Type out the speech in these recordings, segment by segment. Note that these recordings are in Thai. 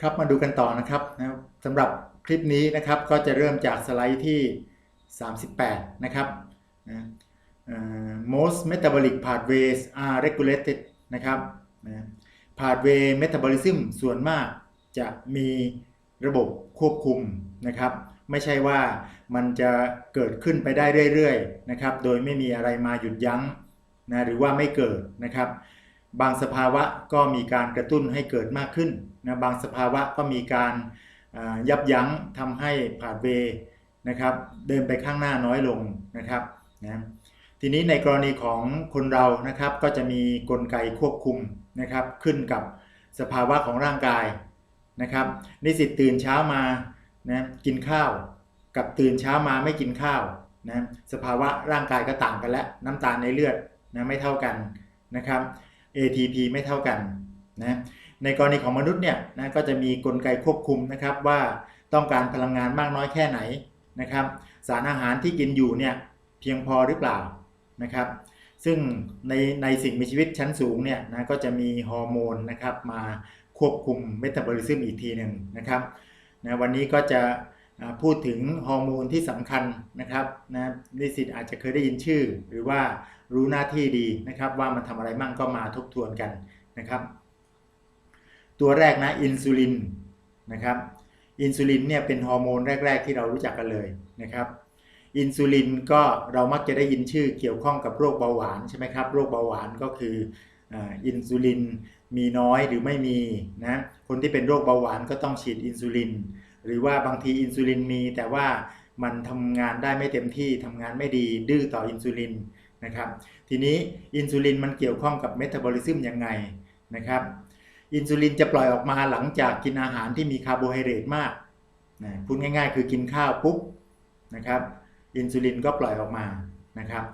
ครับมาดูกันต่อนะครับนะสำหรับคลิปนี้นะครับก็จะเริ่มจากสไลด์ที่ 38 นะครับนะเอ่อ most metabolic pathways are regulated นะครับนะ pathway metabolism ส่วนมากจะมีระบบควบคุมนะครับ ไม่ใช่ว่ามันจะเกิดขึ้นไปได้เรื่อยๆนะครับ โดยไม่มีอะไรมาหยุดยั้งนะหรือว่าไม่เกิดนะครับ บางสภาวะก็มีการกระตุ้นให้เกิดมากขึ้น นะบางสภาวะก็มีการยับยั้งทำให้ผ่านเวนะครับเดินไปข้างหน้าน้อยลงนะครับนะทีนี้ในกรณีของคนเรานะครับก็จะมีกลไกควบคุมนะครับขึ้นกับสภาวะของร่างกายนะครับนิสิตตื่นเช้ามานะกินข้าวกับตื่นเช้ามาไม่กินข้าวนะสภาวะร่างกายก็ต่างกันแล้วน้ำตาลในเลือดนะไม่เท่ากันนะครับ ATP ไม่เท่ากันนะ ในกรณีของมนุษย์เนี่ยนะก็จะมีกลไกควบคุมนะครับว่าต้องการพลังงานมากน้อยแค่ไหนนะครับ สารอาหารที่กินอยู่เนี่ยเพียงพอหรือเปล่านะครับ ซึ่งในในสิ่งมีชีวิตชั้นสูงเนี่ยนะก็จะมีฮอร์โมนนะครับมาควบคุมเมตาบอลิซึมอีกทีหนึ่งนะครับนะวันนี้ก็จะพูดถึงฮอร์โมนที่สำคัญนะครับนะนิสิตอาจจะเคยได้ยินชื่อ หรือว่ารู้หน้าที่ดีนะครับ ว่ามันทำอะไรมั่งก็มาทบทวนกันนะครับ ตัวแรกนะอินซูลินนะครับอินซูลินเนี่ยเป็นฮอร์โมนแรก ๆ ที่เรารู้จักกันเลยนะครับอินซูลินก็เรามักจะได้ยินชื่อเกี่ยวข้องกับโรคเบาหวานใช่ไหมครับโรคเบาหวานก็คืออินซูลินมีน้อยหรือไม่มีนะคนที่เป็นโรคเบาหวานก็ต้องฉีดอินซูลิน หรือว่าบางทีอินซูลินมี แต่ว่ามันทำงานได้ไม่เต็มที่ทำงานไม่ดีดื้อต่ออินซูลินนะครับทีนี้อินซูลินมันเกี่ยวข้องกับเมตาบอลิซึมยังไงนะครับ อินซูลินจะปล่อยออกมาหลังจากกินอาหารที่มีคาร์โบไฮเดรตมากนะพูดง่ายๆ คือกินข้าวปุ๊บนะครับอินซูลินก็ปล่อยออกมานะครับ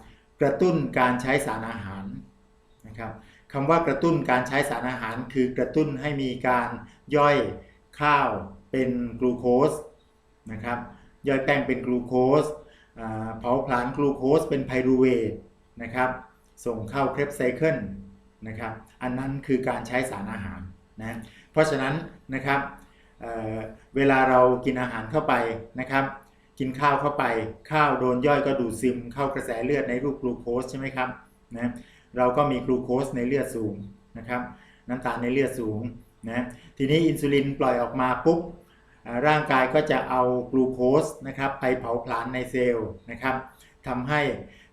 กระตุ้นการใช้สารอาหารนะครับคำว่ากระตุ้นการใช้สารอาหาร คือกระตุ้นให้มีการย่อยข้าวเป็นกลูโคสนะครับย่อยแป้งเป็นกลูโคสเผาผลาญกลูโคสเป็นไพรูเวทนะครับส่งเข้าเครปไซเคิลนะครับอันนั้นคือการใช้สารอาหาร นะเพราะฉะนั้นนะครับเเวลาเรากินอาหารเข้าไปนะครับ กินข้าวเข้าไปข้าวโดนย่อยก็ดูดซึมเข้ากระแสเลือดในรูปกลูโคสใช่ไหมครับนะเราก็มีกลูโคสในเลือดสูงนะครับน้ำตาลในเลือดสูงนะทีนี้อินซูลินปล่อยออกมาปุ๊บร่างกายก็จะเอากลูโคสนะครับไปเผาผลาญในเซลล์นะครับทำให้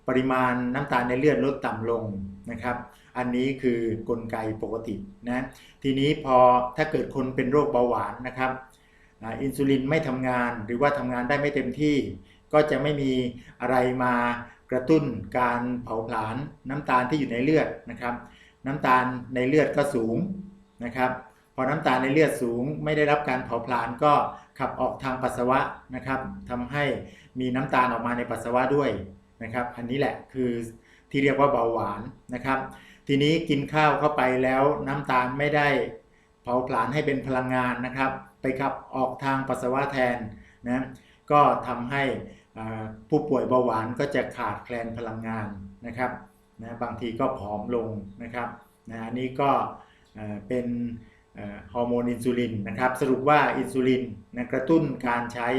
ปริมาณน้ำตาลในเลือดลดต่ำลงนะครับ อันนี้คือกลไกปกตินะทีนี้พอถ้าเกิดคนเป็นโรคเบาหวานนะครับอินซูลินไม่ทำงานหรือว่าทำงานได้ไม่เต็มที่ ก็จะไม่มีอะไรมากระตุ้นการเผาผลาญน้ำตาลที่อยู่ในเลือดนะครับ น้ำตาลในเลือดก็สูงนะครับ พอน้ำตาลในเลือดสูง ไม่ได้รับการเผาผลาญก็ขับออกทางปัสสาวะนะครับทำให้มีน้ำตาลออกมาในปัสสาวะด้วยนะครับ อันนี้แหละคือที่เรียกว่าเบาหวานนะครับ ทีนี้กินข้าวเข้าไปแล้วน้ำตาลไม่ได้เผาผลาญให้เป็นพลังงานนะครับ ไปขับออกทางปัสสาวะแทนนะก็ทำให้ผู้ป่วยเบาหวานก็จะขาดแคลนพลังงานนะครับนะบางทีก็ผอมลงนะครับนะอันนี้ก็เป็นฮอร์โมนอินซูลินนะครับ สรุปว่าอินซูลินนะกระตุ้นการใช้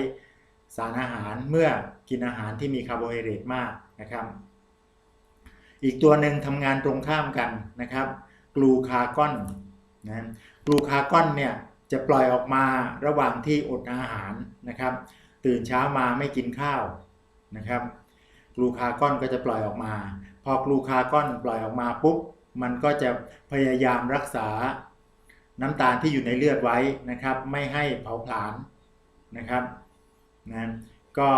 สารอาหารเมื่อกินอาหารที่มีคาร์โบไฮเดรตมากนะครับ อีกตัวหนึ่งทำงานตรงข้ามกันนะครับกลูคากอนนะกลูคากอนเนี่ยจะปล่อยออกมาระหว่างที่อดอาหารนะครับ ตื่นเช้ามาไม่กินข้าวนะครับกลูคากอนก็จะปล่อยออกมา พอกลูคากอนปล่อยออกมาปุ๊บมันก็จะพยายามรักษาน้ำตาลที่อยู่ในเลือดไว้นะครับ ไม่ให้เผาผลาญนะครับนะก็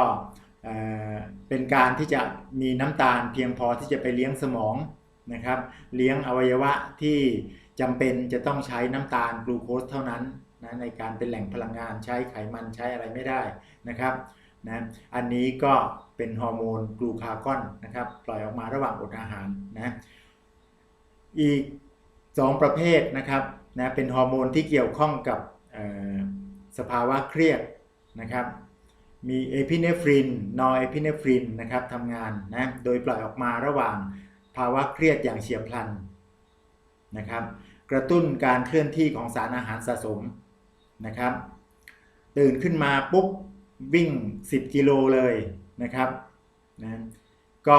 เป็นการที่จะมีน้ำตาลเพียงพอที่จะไปเลี้ยงสมองนะครับเลี้ยงอวัยวะที่จำเป็นจะต้องใช้น้ำตาลกลูโคสเท่านั้นนะในการเป็นแหล่งพลังงานใช้ไขมันใช้อะไรไม่ได้นะครับนะอันนี้ก็เป็นฮอร์โมนกลูคากอนนะครับปล่อยออกมาระหว่างอดอาหารนะอีก 2 ประเภทนะครับนะเป็นฮอร์โมนที่เกี่ยวข้องกับสภาวะเครียดนะครับ มีเอพิเนฟริน นอเอพิเนฟรินนะครับทำงานนะ โดยปล่อยออกมาระหว่างภาวะเครียดอย่างเฉียบพลันนะครับ กระตุ้นการเคลื่อนที่ของสารอาหารสะสมนะครับ ตื่นขึ้นมาปุ๊บวิ่ง 10 กิโลเลยนะครับนะก็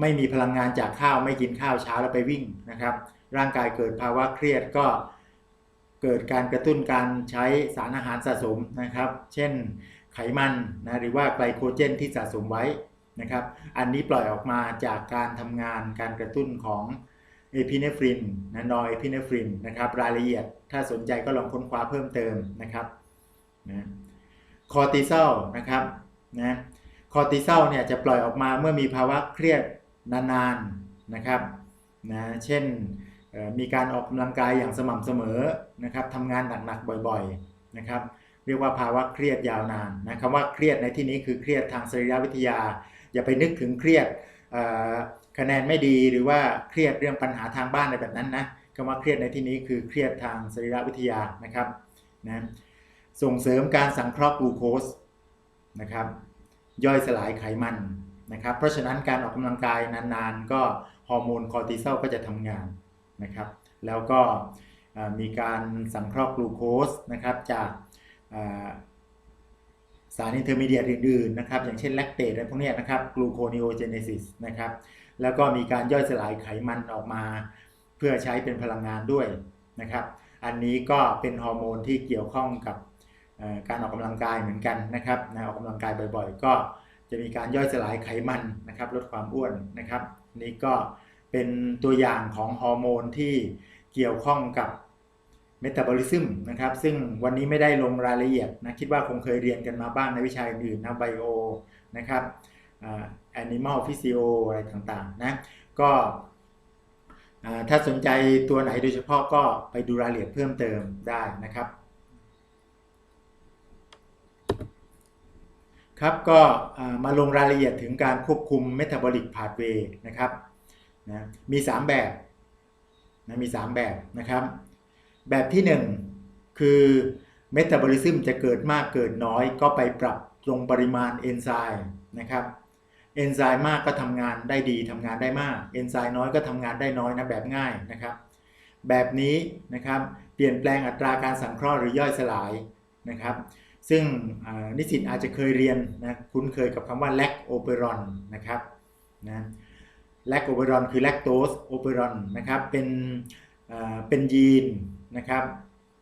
ไม่มีพลังงานจากข้าวไม่กินข้าวเช้าแล้วไปวิ่งนะครับ ร่างกายเกิดภาวะเครียดก็เกิดการกระตุ้นการใช้สารอาหารสะสมนะครับ เช่น ไขมันนะหรือว่าไกลโคเจนที่สะสมไว้นะครับ อันนี้ปล่อยออกมาจากการทำงานการกระตุ้นของเอพิเนฟรินนะนอยเอพิเนฟรินนะครับรายละเอียดถ้าสนใจก็ลองค้นคว้าเพิ่มเติมนะครับนะคอร์ติซอลนะครับนะคอร์ติซอลเนี่ยจะปล่อยออกมาเมื่อมีภาวะเครียดนานๆนะครับนะเช่นมีการออกกำลังกายอย่างสม่ำเสมอนะครับทำงานหนักๆบ่อยๆนะครับ เรียกว่าภาวะเครียดยาวนานนะคำว่าเครียดในที่นี้คือเครียดทางสรีรวิทยา อย่าไปนึกถึงเครียดคะแนนไม่ดีหรือว่าเครียดเรื่องปัญหาทางบ้านอะไรแบบนั้นนะคำว่าเครียดในที่นี้คือเครียดทางสรีรวิทยานะครับนะส่งเสริมการสังเคราะห์กลูโคสนะครับย่อยสลายไขมันนะครับเพราะฉะนั้นการออกกำลังกายนานๆ ก็ฮอร์โมนคอร์ติซอลก็จะทำงานนะครับแล้วก็มีการสังเคราะห์กลูโคสนะครับจาก สารอินเทอร์มีเดียตอื่นๆนะครับอย่างเช่นแลคเตตอะไรพวกนี้นะครับกลูโคนิโอเจเนซิสนะครับแล้วก็มีการย่อยสลายไขมันออกมา เพื่อใช้เป็นพลังงานด้วยนะครับอันนี้ก็เป็นฮอร์โมนที่เกี่ยวข้องกับการออกกำลังกายเหมือนกันนะครับนะออกกำลังกายบ่อยๆ ก็จะมีการย่อยสลายไขมันนะครับลดความอ้วนนะครับนี่ก็เป็นตัวอย่างของฮอร์โมนที่เกี่ยวข้องกับ เมตาบอลิซึมนะครับ ซึ่งวันนี้ไม่ได้ลงรายละเอียดนะ คิดว่าคงเคยเรียนกันมาบ้างในวิชาอื่นๆนะไบโอนะครับแอนิมอลฟิสิโออะไรต่างๆนะ ก็ถ้าสนใจตัวไหนโดยเฉพาะก็ไปดูรายละเอียดเพิ่มเติมได้นะครับ ครับก็มาลงรายละเอียดถึงการควบคุม Metabolic Pathway นะครับนะมี 3 แบบนะมี 3 แบบนะครับ แบบที่ 1 คือเมตาบอลิซึมจะเกิดมากเกิดน้อยก็ไปปรับตรงปริมาณเอนไซม์นะครับเอนไซม์มากก็ทำงานได้ดีทำงานได้มากเอนไซม์น้อยก็ทำงานได้น้อยนะแบบง่ายนะครับ แบบนี้นะครับเปลี่ยนแปลงอัตราการสังเคราะห์หรือย่อยสลายนะครับ ซึ่งนิสิตอาจจะเคยเรียนนะคุ้นเคยกับคำว่าแลคโอเปรอนนะครับนะแลคโอเปรอนคือแลคโตสโอเปรอนนะครับเป็นอ่าเป็นยีน นะครับ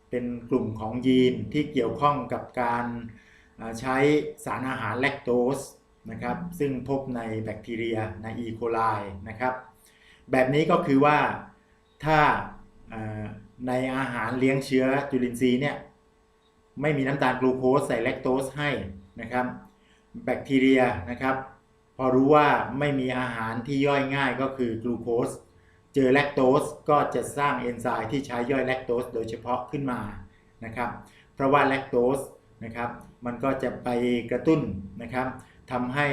เป็นกลุ่มของยีนที่เกี่ยวข้องกับการใช้สารอาหารแลคโตสนะครับ ซึ่งพบในแบคทีเรียในอีโคไลนะครับ แบบนี้ก็คือว่าถ้าอ่าในอาหารเลี้ยงเชื้อจุลินทรีย์เนี่ยไม่มีน้ำตาลกลูโคสใส่แลคโตสให้นะครับแบคทีเรียนะครับ พอรู้ว่าไม่มีอาหารที่ย่อยง่ายก็คือกลูโคส เจอแลคโตสก็จะสร้างเอนไซม์ที่ใช้ย่อยแลคโตสโดยเฉพาะขึ้นมานะครับ เพราะว่าแลคโตสนะครับมันก็จะไปกระตุ้นนะครับทำให้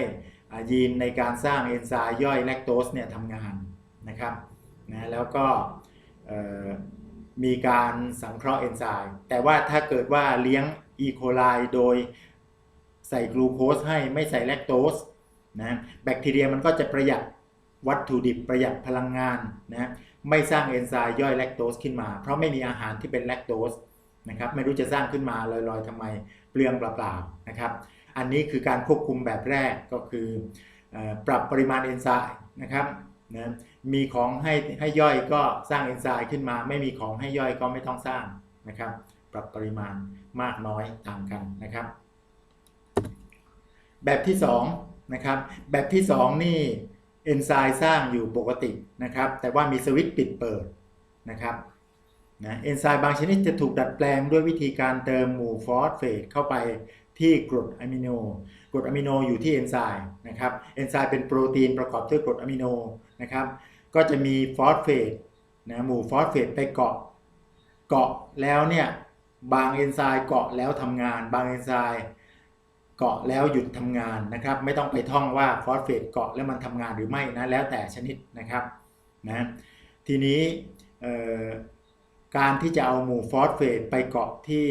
ยีนในการสร้างเอนไซม์ย่อยแลคโตสเนี่ยทำงานนะครับนะแล้วก็มีการสังเคราะห์เอนไซม์แต่ว่าถ้าเกิดว่าเลี้ยงอีโคไลโดยใส่กลูโคสให้ไม่ใส่แลคโตสนะแบคทีเรียมันก็จะประหยัด วัตถุดิบประหยัดพลังงานนะไม่สร้างเอนไซม์ย่อยแลคโตสขึ้นมา เพราะไม่มีอาหารที่เป็นแลคโตสนะครับไม่รู้จะสร้างขึ้นมาลอยๆทำไมเปลืองเปล่าๆนะครับอันนี้คือการควบคุมแบบแรกก็คือเอ่อปรับปริมาณเอนไซม์นะครับนะมีของให้ให้ย่อยก็สร้างเอนไซม์ขึ้นมา ไม่มีของให้ย่อยก็ไม่ต้องสร้างนะครับปรับปริมาณมากน้อยต่างกันนะครับ แบบที่2นะครับแบบที่ 2 นี่ เอนไซม์สร้างอยู่ปกตินะครับ แต่ว่ามีสวิตช์ปิดเปิดนะครับนะเอนไซม์บางชนิดจะถูกดัดแปลงด้วยวิธีการเติมหมู่ฟอสเฟตเข้าไปที่กรดอะมิโน กรดอะมิโนอยู่ที่เอนไซม์นะครับ เอนไซม์เป็นโปรตีนประกอบด้วยกรดอะมิโนนะครับ ก็จะมีฟอสเฟตนะหมู่ฟอสเฟตไปเกาะ เกาะแล้วเนี่ยบางเอนไซม์เกาะแล้วทำงาน บางเอนไซม์ เกาะแล้วหยุดทำงานนะครับ ไม่ต้องไปท่องว่าฟอสเฟตเกาะแล้วมันทำงานหรือไม่นะแล้วแต่ชนิดนะครับนะทีนี้การที่จะเอาหมู่ฟอสเฟตไปเกาะที่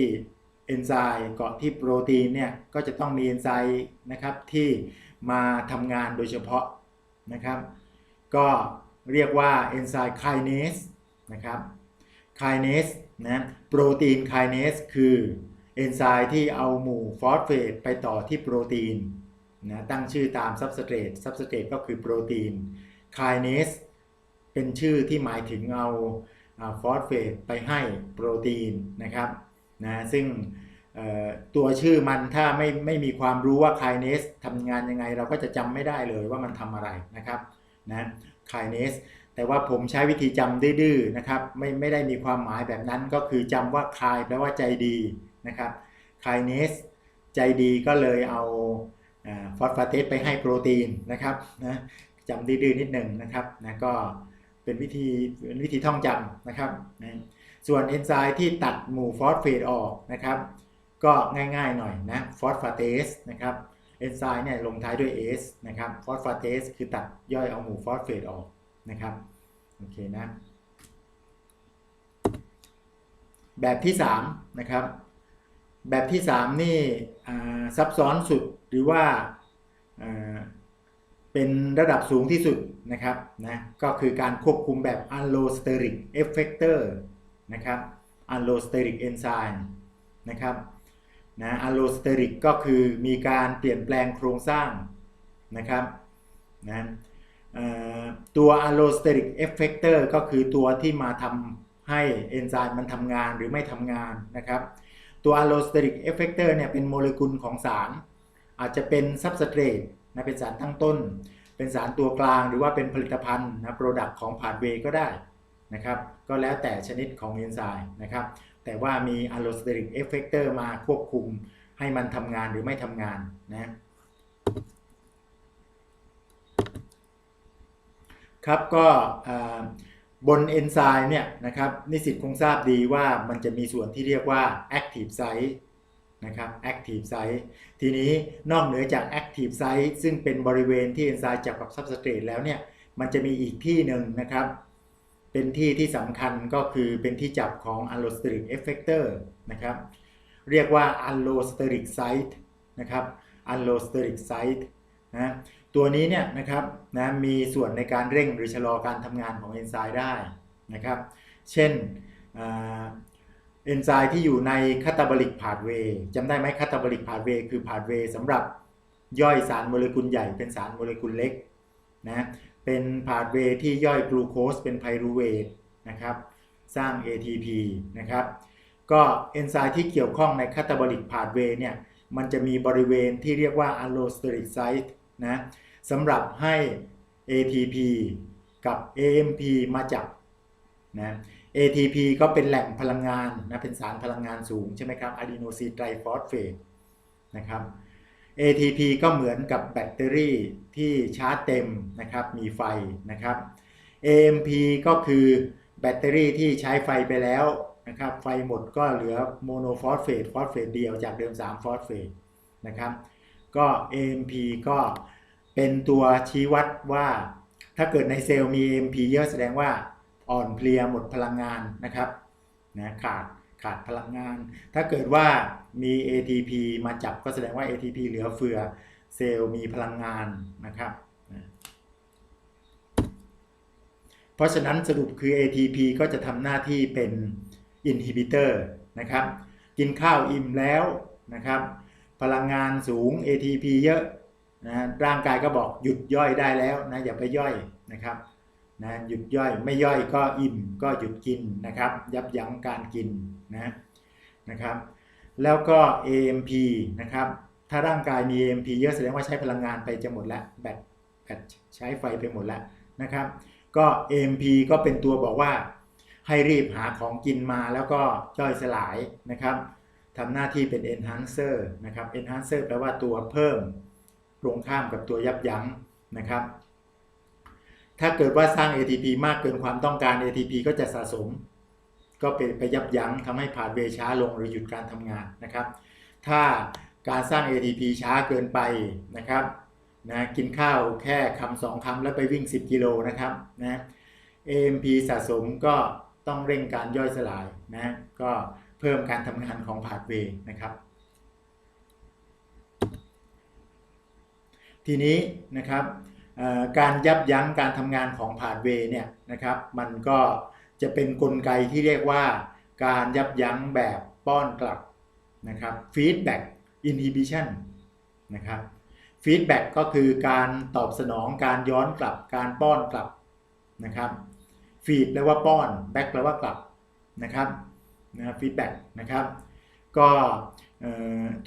เอนไซม์เกาะที่โปรตีนเนี่ยก็จะต้องมีเอนไซม์นะครับที่มาทำงานโดยเฉพาะนะครับ ก็เรียกว่าเอนไซม์ไคเนสนะครับไคเนสนะโปรตีนไคเนสคือ อนไซม์ที่เอาหมู่ฟอสเฟตไปต่อที่โปรตีนนะตั้งชื่อตามซับสเตรตซับสเตรตก็คือโปรตีนคายเนสเป็นชื่อที่หมายถึงเอาฟอสเฟตไปให้โปรตีนนะครับนะซึ่งตัวชื่อมันถ้าไม่ไม่มีความรู้ว่าคายเนสทำงานยังไงเราก็จะจำไม่ได้เลยว่ามันทำอะไรนะครับนะคายเนสแต่ว่าผมใช้วิธีจำดื้อๆนะครับไม่ไม่ได้มีความหมายแบบนั้นก็คือจำว่าคายแปลว่าใจดี นะครับไคเนสใจดีก็เลยเอาฟอสฟาเตสไปให้โปรตีนนะครับนะจำดื้อนิดหนึ่งนะครับนะก็เป็นวิธีเป็นวิธีท่องจำนะครับนะส่วนเอนไซม์ที่ตัดหมู่ฟอสเฟตออกนะครับ ก็ง่ายๆหน่อยนะฟอสฟาเตสนะครับเอนไซม์เนี่ยลงท้ายด้วย S นะครับฟอสฟาเตสคือตัดย่อยเอาหมู่ฟอสเฟตออกนะครับโอเคนะแบบที่3นะครับ แบบที่ 3 นี่ซับซ้อนสุดหรือว่าเป็นระดับสูงที่สุดนะครับนะก็คือการควบคุมแบบ allosteric effector นะครับ allosteric enzyme นะครับนะ allosteric ก็คือมีการเปลี่ยนแปลงโครงสร้างนะครับนะตัว allosteric effector ก็คือตัวที่มาทำให้เอนไซม์มันทำงานหรือไม่ทำงานนะครับ ตัว allosteric effector เนี่ยเป็นโมเลกุลของสาร อาจจะเป็น substrate นะเป็นสารตั้งต้น เป็นสารตัวกลางหรือว่าเป็นผลิตภัณฑ์นะ product ของผ่านเวก็ได้นะครับก็แล้วแต่ชนิดของเอนไซม์นะครับแต่ว่ามี allosteric effector มาควบคุมให้มันทำงานหรือไม่ทำงานนะครับก็ บนเอนไซม์เนี่ยนะครับนิสิตคงทราบดีว่ามันจะมีส่วนที่เรียกว่า active site นะครับ active site ทีนี้นอกเหนือจาก active site ซึ่งเป็นบริเวณที่เอนไซม์จับกับ substrate แล้วเนี่ยมันจะมีอีกที่หนึ่งนะครับ เป็นที่ที่สำคัญก็คือเป็นที่จับของ allosteric effector นะครับเรียกว่า allosteric site นะครับ allosteric site นะ ตัวนี้เนี่ยนะครับนะมีส่วนในการเร่งหรือชะลอการทำงานของเอนไซม์ได้นะครับ เช่นเอนไซม์ที่อยู่ในคาตาบอลิกพาธเวย์จำได้ไหมคาตาบอลิกพาธเวย์คือพาธเวย์สำหรับย่อยสารโมเลกุลใหญ่เป็นสารโมเลกุลเล็กนะเป็นพาธเวย์ที่ย่อยกลูโคสเป็นไพรูเวทนะครับ สร้าง ATP นะครับ ก็เอนไซม์ที่เกี่ยวข้องในคาตาบอลิกพาธเวย์เนี่ยมันจะมีบริเวณที่เรียกว่า allosteric site นะสำหรับให้ ATP กับ AMP มาจับนะ ATP ก็เป็นแหล่งพลังงานนะเป็นสารพลังงานสูงใช่ไหมครับอะดีโนซีไตรฟอสเฟตนะครับ ATP ก็เหมือนกับแบตเตอรี่ที่ชาร์จเต็มนะครับมีไฟนะครับ AMP ก็คือแบตเตอรี่ที่ใช้ไฟไปแล้วนะครับไฟหมดก็เหลือโมโนฟอสเฟตฟอสเฟตเดียวจากเดิม3ฟอสเฟตนะครับ ก็ AMP ก็เป็นตัวชี้วัดว่า ถ้าเกิดในเซลล์มี AMP เยอะแสดงว่าอ่อนเพลียหมดพลังงานนะครับนะขาดขาดพลังงาน ถ้าเกิดว่ามี ATP มาจับก็แสดงว่า ATP เหลือเฟือเซลล์มีพลังงานนะครับนะเพราะฉะนั้นสรุปคือ ATP ก็จะทำหน้าที่เป็นอินฮิบิเตอร์นะครับ กินข้าวอิ่มแล้วนะครับ พลังงานสูง ATP เยอะนะร่างกายก็บอกหยุดย่อยได้แล้วนะอย่าไปย่อยนะครับนะหยุดย่อยไม่ย่อยก็อิ่มก็หยุดกินนะครับ ยับยั้งการกินนะนะครับ แล้วก็ AMP นะครับ ถ้าร่างกายมี AMP เยอะแสดงว่าใช้พลังงานไปจะหมดแล้วแบตแบตใช้ไฟไปหมดแล้วนะครับ ก็ AMP ก็เป็นตัวบอกว่าให้รีบหาของกินมาแล้วก็ย่อยสลายนะครับ ทำหน้าที่เป็น enhancer นะครับ enhancer แปลว่าตัวเพิ่มตรงข้ามกับตัวยับยั้งนะครับ ถ้าเกิดว่าสร้าง ATP มากเกินความต้องการ ATP ก็จะสะสม ก็ไปไปยับยั้งทำให้ผ่านเวช้าลงหรือหยุดการทำงานนะครับ ถ้าการสร้าง ATP ช้าเกินไปนะครับนะกินข้าวแค่คำสองคำแล้วไปวิ่ง 10 กิโลนะครับนะ AMP สะสมก็ต้องเร่งการย่อยสลายนะก็ เพิ่มการทำงานของพาธเวนะครับ ทีนี้นะครับการยับยั้งการทำงานของพาธเวเนี่ยนะครับ มันก็จะเป็นนกลไกที่เรียกว่า การยับยั้งแบบป้อนกลับนะครับ feedback inhibition นะครับ feedback ก็คือการตอบสนองการย้อนกลับการป้อนกลับนะครับ feed แปลว่าป้อน back แปลว่ากลับนะครับ นะ feedback นะครับก็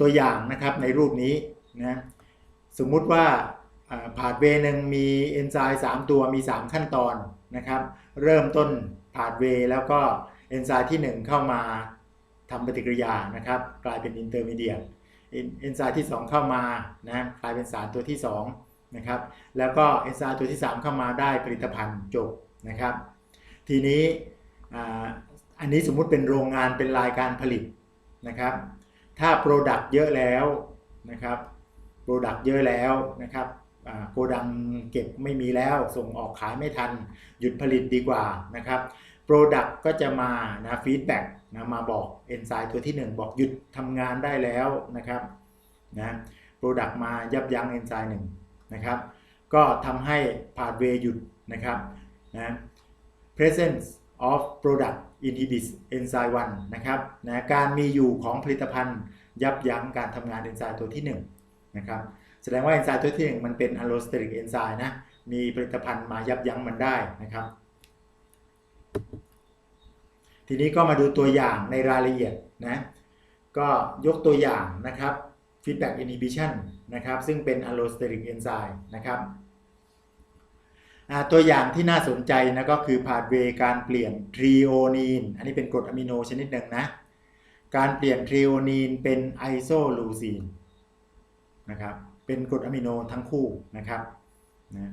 ตัวอย่างนะครับในรูปนี้นะสมมุติว่าพาดเวหนึ่งมีเอนไซม์3ตัวมี 3 ขั้นตอนนะครับเริ่มต้นพาดเวแล้วก็เอนไซม์ที่ 1 เข้ามาทำปฏิกิริยานะครับกลายเป็นอินเตอร์มีเดียตเอนไซม์ที่ 2 เข้ามานะกลายเป็นสารตัวที่2นะครับแล้วก็เอนไซม์ตัวที่ 3 เข้ามาได้ผลิตภัณฑ์จบนะครับทีนี้ อันนี้สมมุติเป็นโรงงานเป็นรายการผลิตนะครับ ถ้า Product เยอะแล้วนะครับ Product เยอะแล้วนะครับโกดังเก็บไม่มีแล้ว ส่งออกขายไม่ทัน หยุดผลิตดีกว่านะครับ Product ก็จะมานะฟีดแบ็กนะมาบอกเอนไซม์ตัวที่ 1 บอกหยุดทำงานได้แล้วนะครับนะ Product มายับยั้งเอนไซม์หนึ่งนะครับ ก็ทำให้พา t เวย์หยุดนะครับนะ presence of product inhibits enzyme 1นะครับนะการมีอยู่ของผลิตภัณฑ์ยับยั้งการทำงานเอนไซม์ตัวที่1นะครับแสดงว่าเอนไซม์ตัวที่1มันเป็น allosteric enzyme นะมีผลิตภัณฑ์มายับยั้งมันได้นะครับ ทีนี้ก็มาดูตัวอย่างในรายละเอียดนะก็ยกตัวอย่างนะครับ feedback inhibition นะครับซึ่งเป็น allosteric enzyme นะครับ ตัวอย่างที่น่าสนใจนะก็คือพา t เวการเปลี่ยนทรีโอนีน อันนี้เป็นกรดอะมิโนชนิดหนึ่งนะ การเปลี่ยนทรีโอนีนเป็นไอโซลูซีนนะครับเป็นกรดอะมิโนทั้งคู่นะครับนะ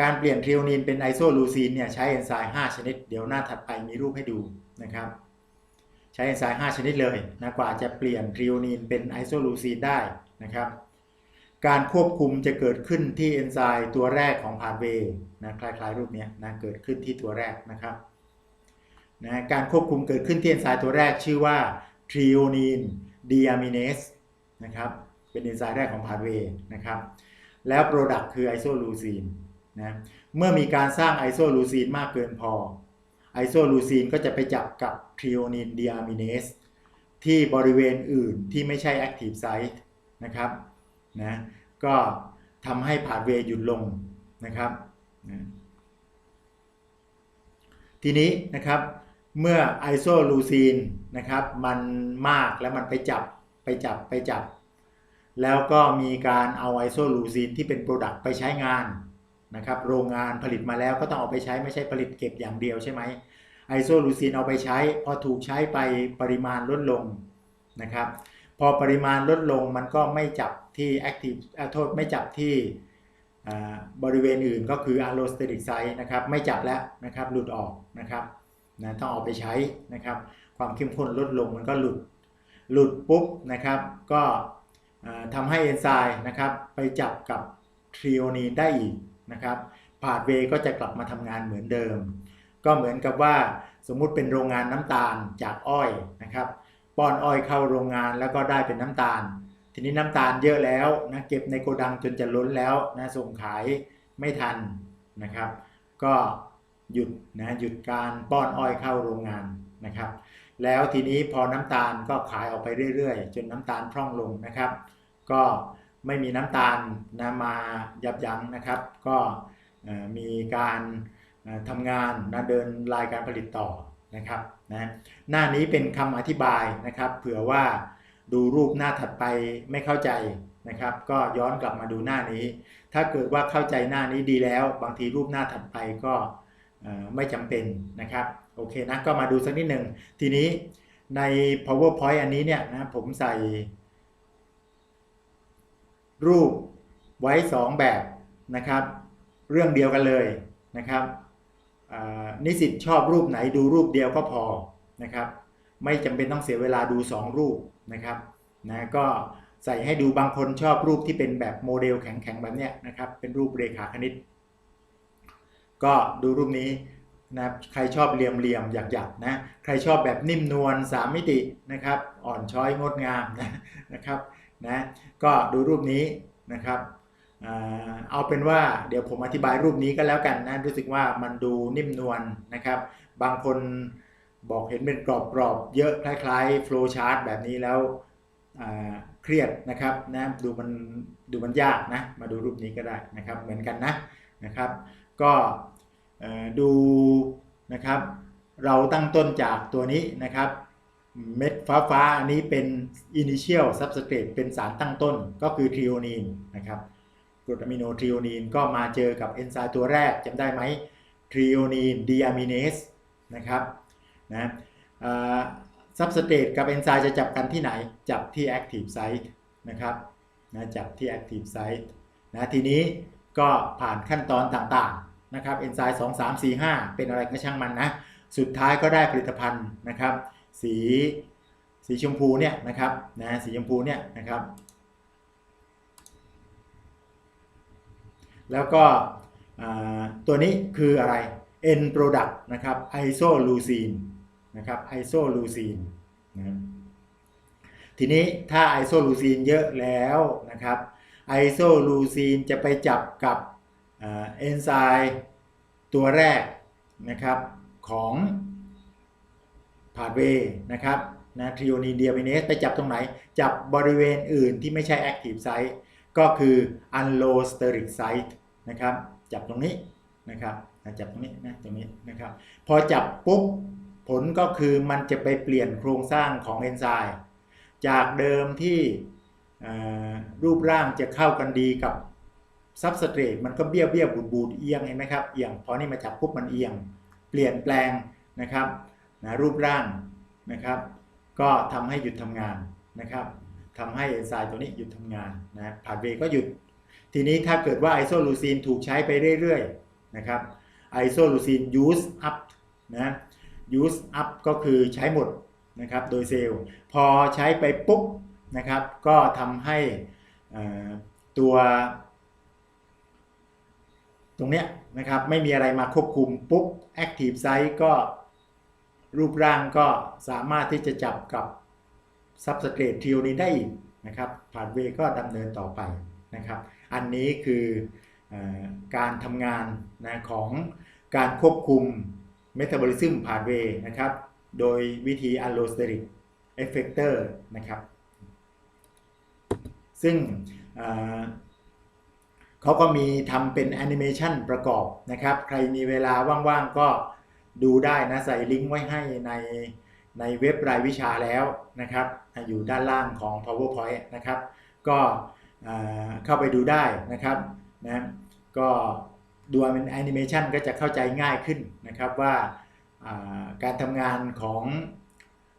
การเปลี่ยนทรีโอนีนเป็นไอโซลูซีนเนี่ยใช้เอนไซม์5ชนิด เดี๋ยวหน้าถัดไปมีรูปให้ดูนะครับ ใช้เอนไซม์5ชนิดเลยนะกว่าจะเปลี่ยนทรีโอนีนเป็นไอโซลูซีนได้นะครับ การควบคุมจะเกิดขึ้นที่เอนไซม์ตัวแรกของพาธเวย์นะคล้ายๆรูปนี้นะเกิดขึ้นที่ตัวแรกนะครับนะการควบคุมเกิดขึ้นที่เอนไซม์ตัวแรกชื่อว่าทริโอนีนดีอะมิเนสนะครับเป็นเอนไซม์แรกของพาธเวย์นะครับแล้วโปรดักต์คือไอโซลูซีนนะเมื่อมีการสร้างไอโซลูซีนมากเกินพอไอโซลูซีนก็จะไปจับกับทริโอนีนดีอะมิเนสที่บริเวณอื่นที่ไม่ใช่แอคทีฟไซต์นะครับ นะก็ทำให้ผาดเวย์หยุดลงนะครับนะทีนี้นะครับเมื่อไอโซลูซีนนะครับมันมากแล้วมันไปจับไปจับไปจับ แล้วก็มีการเอาไอโซลูซีนที่เป็นโปรดักต์ไปใช้งานนะครับโรงงานผลิตมาแล้วก็ต้องเอาไปใช้ไม่ใช่ผลิตเก็บอย่างเดียวใช่ไหมไอโซลูซีนเอาไปใช้ พอถูกใช้ไปปริมาณลดลงนะครับพอปริมาณลดลงมันก็ไม่จับ ที่ active โทษไม่จับที่บริเวณอื่นก็คือ allosteric site นะครับไม่จับแล้วนะครับหลุดออกนะครับนะต้องเอาไปใช้นะครับ ความเข้มข้นลดลงมันก็หลุดหลุดปุ๊บนะครับ ก็ทำให้เอนไซม์นะครับไปจับกับทริโอนีนได้อีกนะครับพาดเวก็จะกลับมาทำงานเหมือนเดิม ก็เหมือนกับว่าสมมุติเป็นโรงงานน้ำตาลจากอ้อยนะครับ ป้อนอ้อยเข้าโรงงานแล้วก็ได้เป็นน้ำตาล ทีนี้น้ำตาลเยอะแล้วนะเก็บในโกดังจนจะล้นแล้วนะส่งขายไม่ทันนะครับ ก็หยุดนะหยุดการป้อนอ้อยเข้าโรงงานนะครับ แล้วทีนี้พอน้ำตาลก็ขายออกไปเรื่อยๆ จนน้ำตาลพร่องลงนะครับ ก็ไม่มีน้ำตาลนะมายับยั้งนะครับ ก็มีการทำงานนะเดินรายการผลิตต่อนะครับนะหน้านี้เป็นคำอธิบายนะครับ เผื่อว่า ดูรูปหน้าถัดไปไม่เข้าใจนะครับ ก็ย้อนกลับมาดูหน้านี้ ถ้าเกิดว่าเข้าใจหน้านี้ดีแล้ว บางทีรูปหน้าถัดไปก็ไม่จำเป็นนะครับโอเคนะก็มาดูสักนิดหนึ่งทีนี้ใน powerpoint อันนี้เนี่ยนะผมใส่ รูปไว้ 2 แบบนะครับ เรื่องเดียวกันเลยนะครับนิสิตชอบรูปไหนดูรูปเดียวก็พอนะครับ ไม่จำเป็นต้องเสียเวลาดู 2 รูปนะครับนะก็ใส่ให้ดูบางคนชอบรูปที่เป็นแบบโมเดลแข็งๆแบบเนี้ยนะครับเป็นรูปเรขาคณิต ก็ดูรูปนี้นะใครชอบเหลี่ยมๆหยักๆนะใครชอบแบบนิ่มนวล3มิตินะครับอ่อนช้อยงดงามนะนะครับนะก็ดูรูปนี้นะครับเอาเป็นว่าเดี๋ยวผมอธิบายรูปนี้ก็แล้วกันนะรู้สึกว่ามันดูนิ่มนวลนะครับ บางคน บอกเห็นเป็นกรอบๆ เยอะคล้ายๆ flow chart แบบนี้แล้วเครียดนะครับนะดูมันดูมันยากนะมาดูรูปนี้ก็ได้นะครับเหมือนกันนะนะครับ ก็ดูนะครับ เราตั้งต้นจากตัวนี้นะครับเม็ดฟ้าฟ้าๆอันนี้เป็น initial substrate เป็นสารตั้งต้นก็คือทริโอนีนนะครับกรดอะมิโนทริโอนีนก็มาเจอกับเอนไซม์ตัวแรกจำได้ไหมทริโอนีนดีอะมิเนสนะครับ นะซับสเตตกับเอนไซม์จะจับกันที่ไหน จับที่ active site นะครับนะจับที่ active site นะทีนี้ก็ผ่านขั้นตอนต่างๆนะครับเอนไซม์2 3 4 5เป็นอะไรก็ช่างมันนะ สุดท้ายก็ได้ผลิตภัณฑ์นะครับ สีสีชมพูเนี่ยนะครับนะสีชมพูเนี่ยนะครับ แล้วก็ตัวนี้คืออะไร end product นะครับ isoleucine นะครับ isoleucine นะทีนี้ถ้า isoleucine เยอะแล้วนะครับ isoleucine จะไปจับกับเอนไซม์ตัวแรกนะครับของพาดเวย์นะครับนะทริโอนีเดียมิเนสไปจับตรงไหน จับบริเวณอื่นที่ไม่ใช่ active site ก็คือ allosteric site นะครับจับตรงนี้นะครับจับตรงนี้นะตรงนี้นะครับพอจับปุ๊บ ผลก็คือมันจะไปเปลี่ยนโครงสร้างของเอนไซม์จากเดิมที่รูปร่างจะเข้ากันดีกับซับสเตรตมันก็เบี้ยวเบี้ยวบูดบูดเอียงเห็นไหมครับเอียงพอนี่มาจับปุ๊บมันเอียง เปลี่ยนแปลงนะครับนะรูปร่างนะครับ ก็ทำให้หยุดทำงานนะครับทำให้เอนไซม์ตัวนี้หยุดทำงานนะผ่านเวก็หยุด ทีนี้ถ้าเกิดว่าไอโซลูซีนถูกใช้ไปเรื่อยๆนะครับไอโซลูซีน use up นะ use up ก็คือใช้หมดนะครับโดยเซลล์ พอใช้ไปปุ๊บนะครับ ก็ทำให้ตัว ตรงเนี้ยนะครับไม่มีอะไรมาควบคุมปุ๊บ Active Site ก็รูปร่างก็สามารถที่จะจับกับ Substrate ทริโอนีนได้อีกนะครับผ่านเวก็ดำเนินต่อไปนะครับ อันนี้คือเออการทำงานนะของการควบคุม เมตาบอลิซึมผ่านเวย์นะครับ โดยวิธี allosteric effector นะครับ ซึ่งเขาก็มีทำเป็นแอนิเมชันประกอบนะครับ ใครมีเวลาว่างๆก็ดูได้นะ ใส่ลิงก์ไว้ให้ในในเว็บรายวิชาแล้วนะครับ อยู่ด้านล่างของ PowerPoint นะครับ ก็เข้าไปดูได้นะครับนะก็ ดูเป็นแอนิเมชันก็จะเข้าใจง่ายขึ้นนะครับว่าการทำงานของ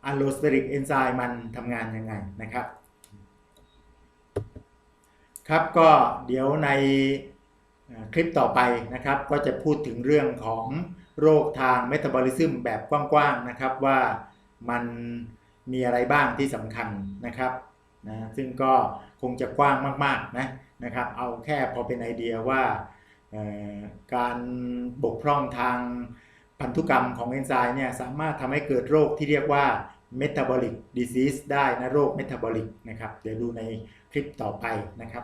allosteric enzyme มันทำงานยังไงนะครับ ครับก็เดี๋ยวในคลิปต่อไปนะครับก็จะพูดถึงเรื่องของโรคทางเมตาบอลิซึมแบบกว้างๆนะครับว่ามันมีอะไรบ้างที่สำคัญนะครับนะซึ่งก็คงจะกว้างมากๆนะนะครับเอาแค่พอเป็นไอเดียว่า การบกพร่องทางพันธุกรรมของเอนไซม์เนี่ยสามารถทำให้เกิดโรคที่เรียกว่า metabolic disease ได้นะโรค metabolic นะครับ เดี๋ยวดูในคลิปต่อไปนะครับ